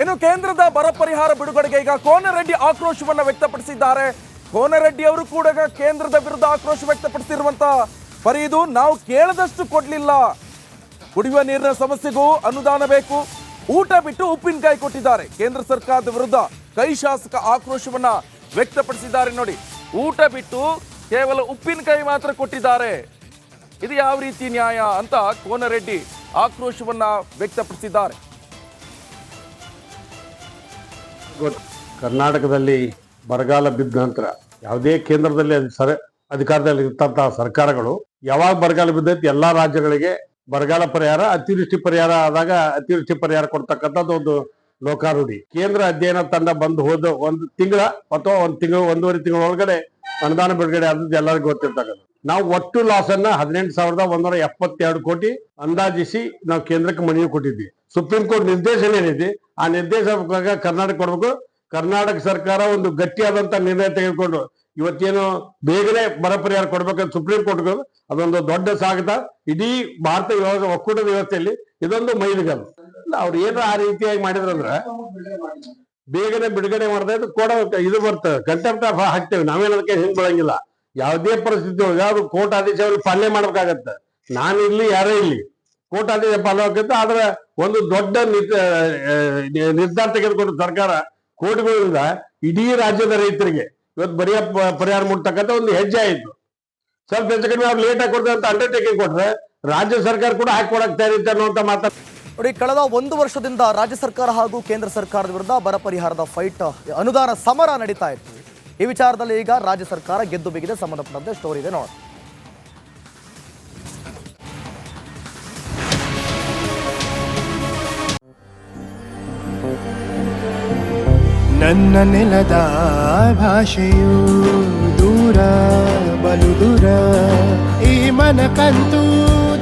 ಇನ್ನು ಕೇಂದ್ರದ ಬರ ಪರಿಹಾರ ಬಿಡುಗಡೆಗೆ ಈಗ ಕೋನರೆಡ್ಡಿ ಆಕ್ರೋಶವನ್ನು ವ್ಯಕ್ತಪಡಿಸಿದ್ದಾರೆ. ಕೋನರೆಡ್ಡಿ ಅವರು ಕೂಡ ಕೇಂದ್ರದ ವಿರುದ್ಧ ಆಕ್ರೋಶ ವ್ಯಕ್ತಪಡಿಸಿರುವಂತಹ ಪರಿ ಇದು. ನಾವು ಕೇಳದಷ್ಟು ಕೊಡ್ಲಿಲ್ಲ. ಕುಡಿಯುವ ನೀರಿನ ಸಮಸ್ಯೆಗೂ ಅನುದಾನ ಬೇಕು. ಊಟ ಬಿಟ್ಟು ಉಪ್ಪಿನಕಾಯಿ ಕೊಟ್ಟಿದ್ದಾರೆ. ಕೇಂದ್ರ ಸರ್ಕಾರದ ವಿರುದ್ಧ ಕೈ ಶಾಸಕ ಆಕ್ರೋಶವನ್ನ ವ್ಯಕ್ತಪಡಿಸಿದ್ದಾರೆ ನೋಡಿ. ಊಟ ಬಿಟ್ಟು ಕೇವಲ ಉಪ್ಪಿನಕಾಯಿ ಮಾತ್ರ ಕೊಟ್ಟಿದ್ದಾರೆ. ಇದು ಯಾವ ರೀತಿ ನ್ಯಾಯ ಅಂತ ಕೋನರೆಡ್ಡಿ ಆಕ್ರೋಶವನ್ನ ವ್ಯಕ್ತಪಡಿಸಿದ್ದಾರೆ. ಗೊತ್ತು. ಕರ್ನಾಟಕದಲ್ಲಿ ಬರಗಾಲ ಬಿದ್ದ ನಂತರ ಯಾವುದೇ ಕೇಂದ್ರದಲ್ಲಿ ಅದ್ ಸರ, ಅಧಿಕಾರದಲ್ಲಿ ಇರ್ತಂತಹ ಸರ್ಕಾರಗಳು ಯಾವಾಗ ಬರಗಾಲ ಬಿದ್ದೈತಿ ಎಲ್ಲಾ ರಾಜ್ಯಗಳಿಗೆ ಬರಗಾಲ ಪರಿಹಾರ, ಅತಿವೃಷ್ಟಿ ಪರಿಹಾರ ಆದಾಗ ಅತಿವೃಷ್ಟಿ ಪರಿಹಾರ ಕೊಡ್ತಕ್ಕಂಥದ್ದು ಒಂದು ಲೋಕಾರೂಢಿ ಕೇಂದ್ರ ಅಧ್ಯಯನ ತಂಡ ಬಂದು ಹೋದ ಒಂದು ತಿಂಗಳ ಅಥವಾ ಒಂದು ತಿಂಗಳು, ಒಂದೂವರೆ ತಿಂಗಳ ಒಳಗಡೆ ಅನುದಾನ ಬಿಡುಗಡೆ ಆದದ್ದು ಎಲ್ಲರಿಗೂ ಗೊತ್ತಿರ್ತಕ್ಕಂಥ ನಾವು ಒಟ್ಟು ಲಾಸ್ ಅನ್ನ ಹದಿನೆಂಟು ಸಾವಿರದ ಒಂದೂರ ಎಪ್ಪತ್ತೆರಡು ಕೋಟಿ ಅಂದಾಜಿಸಿ ನಾವು ಕೇಂದ್ರಕ್ಕೆ ಮನವಿ ಕೊಟ್ಟಿದ್ವಿ. ಸುಪ್ರೀಂ ಕೋರ್ಟ್ ನಿರ್ದೇಶನ ಏನಿದೆ, ಆ ನಿರ್ದೇಶನ ಕರ್ನಾಟಕ ಕೊಡ್ಬೇಕು. ಕರ್ನಾಟಕ ಸರ್ಕಾರ ಒಂದು ಗಟ್ಟಿಯಾದಂತ ನಿರ್ಣಯ ತೆಗೆದುಕೊಂಡು ಇವತ್ತೇನು ಬೇಗನೆ ಬರ ಪರಿಹಾರ ಕೊಡ್ಬೇಕಂತ ಸುಪ್ರೀಂ ಕೋರ್ಟ್ ಅದೊಂದು ದೊಡ್ಡ ಸ್ವಾಗತ ಇಡೀ ಭಾರತ ಒಕ್ಕೂಟದ ವ್ಯವಸ್ಥೆಯಲ್ಲಿ ಇದೊಂದು ಮೈಲಿಗಲ್ಲು. ಅವ್ರು ಏನೋ ಆ ರೀತಿಯಾಗಿ ಮಾಡಿದ್ರಂದ್ರ ಬೇಗನೆ ಬಿಡುಗಡೆ ಮಾಡಿದ್ರೆ ಕೊಡ ಇದು ಬರ್ತದೆ. ಕಂಟೆಂಪ್ಟ್ ಆಫ್ ಹಾಕ್ತೇವೆ. ನಾವೇನದಕ್ಕೆ ಹಿಂಗ್ ಬೀಳಂಗಿಲ್ಲ. ಯಾವುದೇ ಪರಿಸ್ಥಿತಿ ಒಳಗೆ ಅದು ಕೋರ್ಟ್ ಆದೇಶ ಅವ್ರಿಗೆ ಪಾಲನೆ ಮಾಡ್ಬೇಕಾಗತ್ತೆ. ನಾನು ಇರ್ಲಿ ಯಾರೇ ಇರ್ಲಿ ಕೋರ್ಟ್ ಆದೇಶ ಪಾಲನೆ ಆಗುತ್ತೆ ಆದ್ರೆ ಒಂದು ದೊಡ್ಡ ನಿರ್ಧಾರ ತೆಗೆದುಕೊಂಡ ಸರ್ಕಾರ ಕೋರ್ಟ್ಗಳಿಂದ ಇಡೀ ರಾಜ್ಯದ ರೈತರಿಗೆ ಇವತ್ತು ಬರೀ ಪ- ಪರಿಹಾರ ಮುಟ್ತಕ್ಕಂಥ ಒಂದು ಹೆಜ್ಜೆ ಆಯಿತು. ಸ್ವಲ್ಪ ಹೆಚ್ಚು ಕಡಿಮೆ ಅವ್ರು ಲೇಟ್ ಆಗಿ ಕೊಡ್ತಾರೆ ಅಂತ ಅಂಡರ್ಟೇಕಿಂಗ್ ಕೊಟ್ರೆ ರಾಜ್ಯ ಸರ್ಕಾರ ಕೂಡ ಹಾಕೊಡಕ್ ತಯಾರಿತ್ತು ಅನ್ನುವಂತ ಮಾತ ನೋಡಿ, ಕಳೆದ ಒಂದು ವರ್ಷದಿಂದ ರಾಜ್ಯ ಸರ್ಕಾರ ಹಾಗೂ ಕೇಂದ್ರ ಸರ್ಕಾರದ ವಿರುದ್ಧ ಬರ ಪರಿಹಾರದ ಫೈಟ್ ಅನುದಾನ ಸಮರ ನಡೀತಾ ಇತ್ತು. ಈ ವಿಚಾರದಲ್ಲಿ ಈಗ ರಾಜ್ಯ ಸರ್ಕಾರ ಗೆದ್ದು ಬಿಗಿದೆ ಸಂಬಂಧಪಟ್ಟಂತೆ ಸ್ಟೋರಿ ಇದೆ ನೋಡಿ ನನ್ನ ನೆಲದ ಭಾಷೆಯು ದೂರ ಬಲು ದೂರ ಈ ಮನಕಂತೂ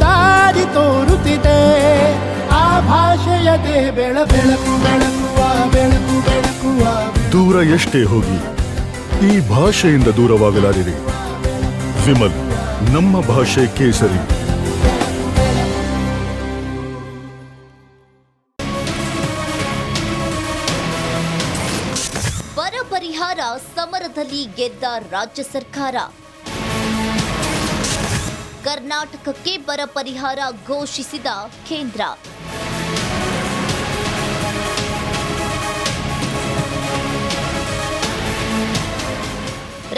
ದಾರಿ ತೋರುತ್ತಿದೆ. ಆ ಭಾಷೆಯದೇ ಬೆಳ ಬೆಳಕು ಬೆಳಕುವ ಬೆಳಕು ಬೆಳಕುವ ದೂರ ಎಷ್ಟೇ ಹೋಗಿ ಈ ಭಾಷೆಯಿಂದ ದೂರವಾಗಲಾರಿರಿ. ವಿಮಲ್, ನಮ್ಮ ಭಾಷೆ ಕೇಸರಿ. ಬರ ಪರಿಹಾರ ಸಮರದಲ್ಲಿ ಗೆದ್ದ ರಾಜ್ಯ ಸರ್ಕಾರ. ಕರ್ನಾಟಕಕ್ಕೆ ಬರ ಪರಿಹಾರ ಘೋಷಿಸಿದ ಕೇಂದ್ರ.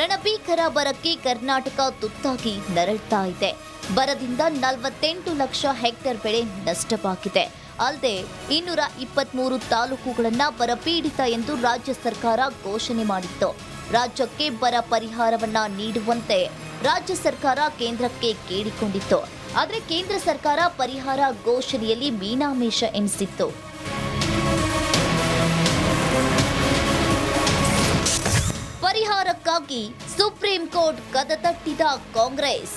ರಣಭೀಕರ ಬರಕ್ಕೆ ಕರ್ನಾಟಕ ತುತ್ತಾಗಿ ನರಳ್ತಾ ಇದೆ. ಬರದಿಂದ ನಲವತ್ತೆಂಟು ಲಕ್ಷ ಹೆಕ್ಟೇರ್ ಬೆಳೆ ನಷ್ಟವಾಗಿದೆ. ಅಲ್ಲದೆ ಇನ್ನೂರ ಇಪ್ಪತ್ಮೂರು ತಾಲೂಕುಗಳನ್ನು ಬರಪೀಡಿತ ಎಂದು ರಾಜ್ಯ ಸರ್ಕಾರ ಘೋಷಣೆ ಮಾಡಿತ್ತು. ರಾಜ್ಯಕ್ಕೆ ಬರ ಪರಿಹಾರವನ್ನ ನೀಡುವಂತೆ ರಾಜ್ಯ ಸರ್ಕಾರ ಕೇಂದ್ರಕ್ಕೆ ಕೇಳಿಕೊಂಡಿತ್ತು. ಆದರೆ ಕೇಂದ್ರ ಸರ್ಕಾರ ಪರಿಹಾರ ಘೋಷಣೆಯಲ್ಲಿ ಮೀನಾಮೇಷ ಎನಿಸಿತ್ತು. ಪರಿಹಾರಕ್ಕಾಗಿ ಸುಪ್ರೀಂ ಕೋರ್ಟ್ ಕದ ತಟ್ಟಿದ ಕಾಂಗ್ರೆಸ್.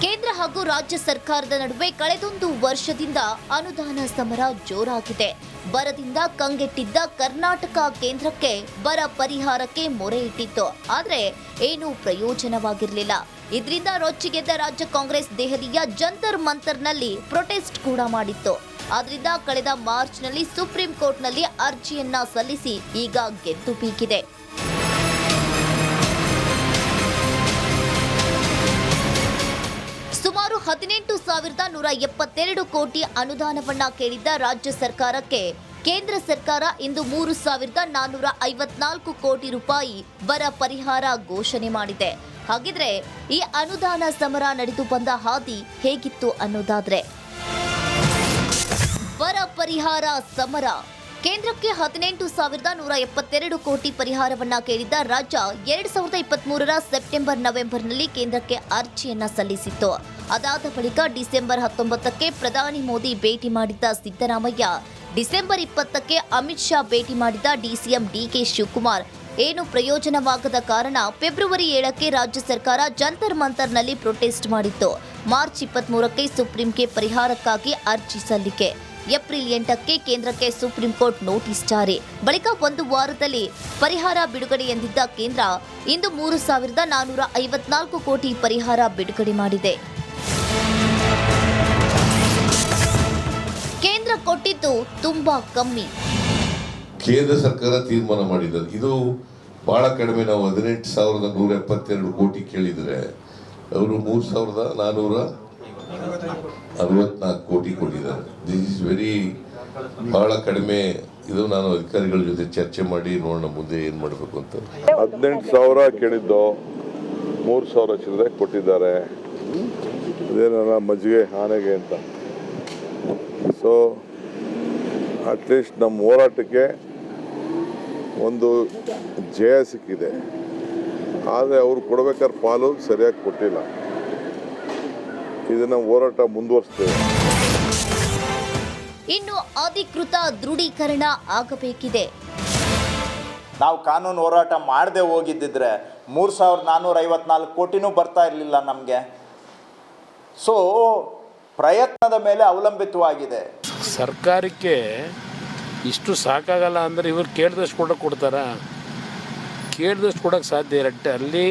ಕೇಂದ್ರ ಹಾಗೂ ರಾಜ್ಯ ಸರ್ಕಾರದ ನಡುವೆ ಕಳೆದೊಂದು ವರ್ಷದಿಂದ ಅನುದಾನ ಸಮರ ಜೋರಾಗಿದೆ. ಬರದಿಂದ ಕಂಗೆಟ್ಟಿದ್ದ ಕರ್ನಾಟಕ ಕೇಂದ್ರಕ್ಕೆ ಬರ ಪರಿಹಾರಕ್ಕೆ ಮೊರೆ ಇಟ್ಟಿತ್ತು. ಆದರೆ ಏನೂ ಪ್ರಯೋಜನವಾಗಿರಲಿಲ್ಲ. ಇದರಿಂದ ರೊಚ್ಚಿಗೆದ್ದ ರಾಜ್ಯ ಕಾಂಗ್ರೆಸ್ ದೆಹಲಿಯ ಜಂತರ್ ಮಂತರ್ನಲ್ಲಿ ಪ್ರೊಟೆಸ್ಟ್ ಕೂಡ ಮಾಡಿತ್ತು. ಆದ್ರಿಂದ ಕಳೆದ ಮಾರ್ಚ್ನಲ್ಲಿ ಸುಪ್ರೀಂ ಕೋರ್ಟ್ನಲ್ಲಿ ಅರ್ಜಿಯನ್ನ ಸಲ್ಲಿಸಿ ಈಗ ಗೆದ್ದು ಬೀಗಿದೆ. ಸುಮಾರು ಹದಿನೆಂಟು ಸಾವಿರದ ನೂರ ಎಪ್ಪತ್ತೆರಡು ಕೋಟಿ ಅನುದಾನವನ್ನ ಕೇಳಿದ್ದ ರಾಜ್ಯ ಸರ್ಕಾರಕ್ಕೆ ಕೇಂದ್ರ ಸರ್ಕಾರ ಇಂದು ಮೂರು ಸಾವಿರದ ನಾನ್ನೂರ ಐವತ್ನಾಲ್ಕು ಕೋಟಿ ರೂಪಾಯಿ ಬರ ಪರಿಹಾರ ಘೋಷಣೆ ಮಾಡಿದೆ. ಹಾಗಿದ್ರೆ ಈ ಅನುದಾನ ಸಮರ ನಡೆದು ಬಂದ ಹಾದಿ ಹೇಗಿತ್ತು ಅನ್ನೋದಾದ್ರೆ. ಬರ ಪರಿಹಾರ ಸಮರ. ಕೇಂದ್ರಕ್ಕೆ ಹದಿನೆಂಟು ಸಾವಿರದ ನೂರ ಎಪ್ಪತ್ತೆರಡು ಕೋಟಿ ಪರಿಹಾರವನ್ನ ಕೇಳಿದ್ದ ರಾಜ್ಯ ಎರಡ್ ಸಾವಿರದ ಇಪ್ಪತ್ತ್ ಮೂರರ ಸೆಪ್ಟೆಂಬರ್ ನವೆಂಬರ್ನಲ್ಲಿ ಕೇಂದ್ರಕ್ಕೆ ಅರ್ಜಿಯನ್ನ ಸಲ್ಲಿಸಿತ್ತು. ಅದಾದ ಬಳಿಕ ಡಿಸೆಂಬರ್ ಹತ್ತೊಂಬತ್ತಕ್ಕೆ ಪ್ರಧಾನಿ ಮೋದಿ ಭೇಟಿ ಮಾಡಿದ್ದ ಸಿದ್ದರಾಮಯ್ಯ ಡಿಸೆಂಬರ್ ಇಪ್ಪತ್ತಕ್ಕೆ ಅಮಿತ್ ಶಾ ಭೇಟಿ ಮಾಡಿದ ಡಿಸಿಎಂ ಡಿಕೆ ಶಿವಕುಮಾರ್. ಏನು ಪ್ರಯೋಜನವಾಗದ ಕಾರಣ ಫೆಬ್ರವರಿ ಏಳಕ್ಕೆ ರಾಜ್ಯ ಸರ್ಕಾರ ಜಂತರ್ ಮಂತರ್ನಲ್ಲಿ ಪ್ರೊಟೆಸ್ಟ್ ಮಾಡಿತ್ತು. ಮಾರ್ಚ್ ಇಪ್ಪತ್ಮೂರಕ್ಕೆ ಸುಪ್ರೀಂಗೆ ಪರಿಹಾರಕ್ಕಾಗಿ ಅರ್ಜಿ ಸಲ್ಲಿಕೆ. ಏಪ್ರಿಲ್ ಎಂಟಕ್ಕೆ ಕೇಂದ್ರಕ್ಕೆ ಸುಪ್ರೀಂ ಕೋರ್ಟ್ ನೋಟಿಸ್ ಜಾರಿ. ಬಳಿಕ ಒಂದು ವಾರದಲ್ಲಿ ಪರಿಹಾರ ಬಿಡುಗಡೆ ಎಂದಿದ್ದ ಕೇಂದ್ರ ಇಂದು ಮೂರು ಸಾವಿರದ ನಾನ್ನೂರ ಐವತ್ನಾಲ್ಕು ಕೋಟಿ ಪರಿಹಾರ ಬಿಡುಗಡೆ ಮಾಡಿದೆ. ತುಂಬಾ ಕಮ್ಮಿ. ಕೇಂದ್ರ ಸರ್ಕಾರ ತೀರ್ಮಾನ ಮಾಡಿದ್ದಾರೆ ಇದು ಬಹಳ ಕಡಿಮೆ. ನಾವು ಹದಿನೆಂಟು ಸಾವಿರದ ನೂರ ಎಪ್ಪತ್ತೆರಡು ಕೋಟಿ ಕೇಳಿದರೆ ಅವರು ಮೂರು ಸಾವಿರದ ನಾನ್ನೂರ ಅರವತ್ನಾಲ್ಕು ಕೋಟಿ ಕೊಟ್ಟಿದ್ದಾರೆ. ದಿಸ್ ಇಸ್ ವೆರಿ ಬಹಳ ಕಡಿಮೆ. ಇದು ನಾನು ಅಧಿಕಾರಿಗಳ ಜೊತೆ ಚರ್ಚೆ ಮಾಡಿ ನೋಡೋಣ ಮುಂದೆ ಏನು ಮಾಡಬೇಕು ಅಂತ. ಹದಿನೆಂಟು ಸಾವಿರ ಕೇಳಿದ್ದು ಮೂರು ಸಾವಿರ ಚಿಲ್ಲರೆ ಕೊಟ್ಟಿದ್ದಾರೆ. ಇದೇನ ಮಜ್ಜಿಗೆ ಆನೆಗೆ ಅಂತ. ಸೊ ಅಟ್ಲೀಸ್ಟ್ ನಮ್ಮ ಹೋರಾಟಕ್ಕೆ ಒಂದು ಜಯ ಸಿಕ್ಕಿದೆ. ಆದರೆ ಅವರು ಕೊಡಬೇಕಾದ್ರೆ ಪಾಲು ಸರಿಯಾಗಿ ಕೊಟ್ಟಿಲ್ಲ. ಇದನ್ನು ಹೋರಾಟ ಮುಂದುವರಿಸ್ತೇವೆ. ಇನ್ನು ಅಧಿಕೃತ ದೃಢೀಕರಣ ಆಗಬೇಕಿದೆ. ನಾವು ಕಾನೂನು ಹೋರಾಟ ಮಾಡದೆ ಹೋಗಿದ್ದಿದ್ರೆ ಮೂರು ಸಾವಿರದ ನಾನ್ನೂರ ಐವತ್ನಾಲ್ಕು ಕೋಟಿನೂ ಬರ್ತಾ ಇರಲಿಲ್ಲ ನಮಗೆ. ಸೊ ಪ್ರಯತ್ನದ ಮೇಲೆ ಅವಲಂಬಿತವಾಗಿದೆ. ಸರ್ಕಾರಕ್ಕೆ ಇಷ್ಟು ಸಾಕಾಗಲ್ಲ ಅಂದರೆ ಇವ್ರು ಕೇಳಿದಷ್ಟು ಕೂಡ ಕೊಡ್ತಾರ? ಕೇಳಿದಷ್ಟು ಕೊಡೋಕ್ಕೆ ಸಾಧ್ಯ ಇರತ್ತೆ ಅಲ್ಲಿ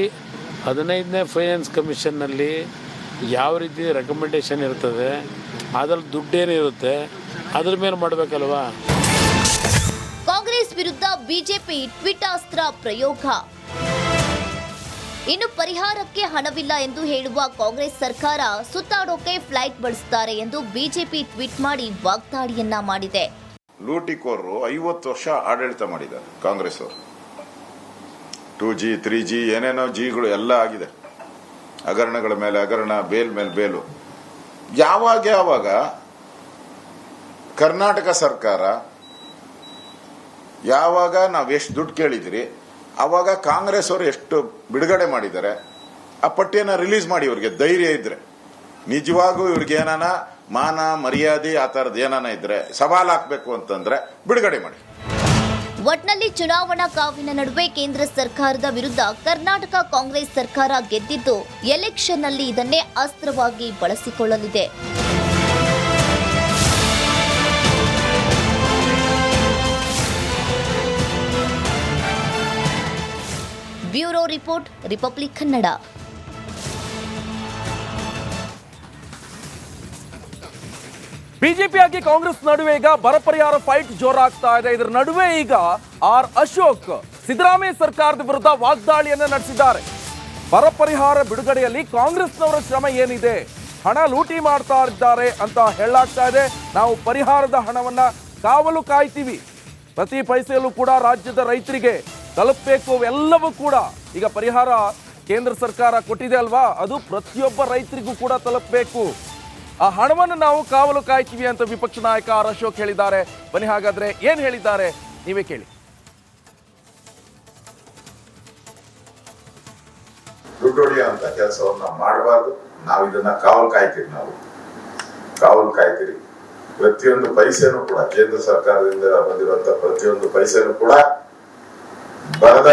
ಹದಿನೈದನೇ ಫೈನಾನ್ಸ್ ಕಮಿಷನ್ನಲ್ಲಿ ಯಾವ ರೀತಿ ರೆಕಮೆಂಡೇಶನ್ ಇರ್ತದೆ, ಅದ್ರಲ್ಲಿ ದುಡ್ಡೇನಿರುತ್ತೆ ಅದ್ರ ಮೇಲೆ ಮಾಡಬೇಕಲ್ವಾ? ಕಾಂಗ್ರೆಸ್ ವಿರುದ್ಧ ಬಿಜೆಪಿ ಟ್ವಿಟ್ ಅಸ್ತ್ರ ಪ್ರಯೋಗ. ಇನ್ನು ಪರಿಹಾರಕ್ಕೆ ಹಣವಿಲ್ಲ ಎಂದು ಹೇಳುವ ಕಾಂಗ್ರೆಸ್ ಸರ್ಕಾರ ಸುತ್ತಾಡೋಕೆ ಫ್ಲೈಟ್ ಬಳಸುತ್ತಾರೆ ಎಂದು ಬಿಜೆಪಿ ಟ್ವೀಟ್ ಮಾಡಿ ವಾಗ್ದಾಳಿಯನ್ನ ಮಾಡಿದೆ. ಲೂಟಿಕೋರರು ಐವತ್ತು ವರ್ಷ ಆಡಳಿತ ಮಾಡಿದ್ದಾರೆ ಕಾಂಗ್ರೆಸ್ ಅವರು. ಟೂ ಜಿ, ತ್ರೀ ಜಿ, ಏನೇನೋ ಜಿಗಳು ಎಲ್ಲ ಆಗಿದೆ. ಹಗರಣಗಳ ಮೇಲೆ ಹಗರಣ, ಬೇಲ್ ಮೇಲೆ ಬೇಲು. ಯಾವಾಗ ಯಾವಾಗ ಕರ್ನಾಟಕ ಸರ್ಕಾರ ಯಾವಾಗ ನಾವು ಎಷ್ಟು ದುಡ್ಡು ಕೇಳಿದಿರಿ ಅವಾಗ ಕಾಂಗ್ರೆಸ್ ಅವರು ಎಷ್ಟು ಬಿಡುಗಡೆ ಮಾಡಿದ್ದಾರೆ, ಆ ಪಟ್ಟಿಯನ್ನು ರಿಲೀಸ್ ಮಾಡಿ ಇವ್ರಿಗೆ ಧೈರ್ಯ ಇದ್ರೆ. ನಿಜವಾಗೂ ಇವ್ರಿಗೆ ಏನಾನ ಮಾನ, ಮರ್ಯಾದೆ, ಆ ಥರದ್ದು ಏನಾನ ಇದ್ರೆ ಸವಾಲ್ ಹಾಕಬೇಕು ಅಂತಂದ್ರೆ ಬಿಡುಗಡೆ ಮಾಡಿ. ಒಟ್ನಲ್ಲಿ ಚುನಾವಣಾ ಕಾವಿನ ನಡುವೆ ಕೇಂದ್ರ ಸರ್ಕಾರದ ವಿರುದ್ಧ ಕರ್ನಾಟಕ ಕಾಂಗ್ರೆಸ್ ಸರ್ಕಾರ ಗೆದ್ದಿದ್ದು ಎಲೆಕ್ಷನ್ನಲ್ಲಿ ಇದನ್ನೇ ಅಸ್ತ್ರವಾಗಿ ಬಳಸಿಕೊಳ್ಳಲಿದೆ. Bureau report Republic Kannada BJP ಆಗಿ ಕಾಂಗ್ರೆಸ್ ನಡುವೆ ಈಗ ಬರ ಪರಿಹಾರ ಫೈಟ್ ಜೋರಾಗ್ತಾ ಇದೆ. ಇದರ ನಡುವೆ ಈಗ ಆರ್ ಅಶೋಕ್ ಸಿದ್ದರಾಮಯ್ಯ ಸರ್ಕಾರದ ವಿರುದ್ಧ ವಾಗ್ದಾಳಿಯನ್ನ ನಡೆಸಿದ್ದಾರೆ. ಬರ ಪರಿಹಾರ ಬಿಡುಗಡೆಯಲ್ಲಿ ಕಾಂಗ್ರೆಸ್ನವರ ಶ್ರಮ ಏನಿದೆ? ಹಣ ಲೂಟಿ ಮಾಡ್ತಾ ಇದ್ದಾರೆ ಅಂತ ಹೇಳಾಗ್ತಾ ಇದೆ. ನಾವು ಪರಿಹಾರದ ಹಣವನ್ನ ಕಾವಲು ಕಾಯ್ತೀವಿ. ಪ್ರತಿ ಪೈಸೆಯಲ್ಲೂ ಕೂಡ ರಾಜ್ಯದ ರೈತರಿಗೆ ತಲುಪಬೇಕು ಎಲ್ಲವೂ ಕೂಡ. ಈಗ ಪರಿಹಾರ ಕೇಂದ್ರ ಸರ್ಕಾರ ಕೊಟ್ಟಿದೆ ಅಲ್ವಾ? ಅದು ಪ್ರತಿಯೊಬ್ಬ ರೈತರಿಗೂ ಕೂಡ ತಲುಪಬೇಕು. ಆ ಹಣವನ್ನು ನಾವು ಕಾವಲು ಕಾಯ್ತೀವಿ ಅಂತ ವಿಪಕ್ಷ ನಾಯಕ ಆರ್ ಅಶೋಕ್ ಹೇಳಿದ್ದಾರೆ. ಬನ್ನಿ ಹಾಗಾದ್ರೆ ಏನ್ ಹೇಳಿದ್ದಾರೆ? ನೀವೇ ಕೇಳಿ. ಅಂತ ಕೆಲಸವನ್ನ ಮಾಡಬಾರ್ದು. ನಾವು ಇದನ್ನ ಕಾವಲು ಕಾಯ್ತೀವಿ ನಾವು. ಕಾವಲು ಕಾಯ್ತೀರಿ. ಪ್ರತಿಯೊಂದು ಪೈಸೆನೂ ಕೂಡ ಕೇಂದ್ರ ಸರ್ಕಾರದಿಂದ ಬಂದಿರುವಂತ ಪ್ರತಿಯೊಂದು ಪೈಸೆನೂ ಕೂಡ பரத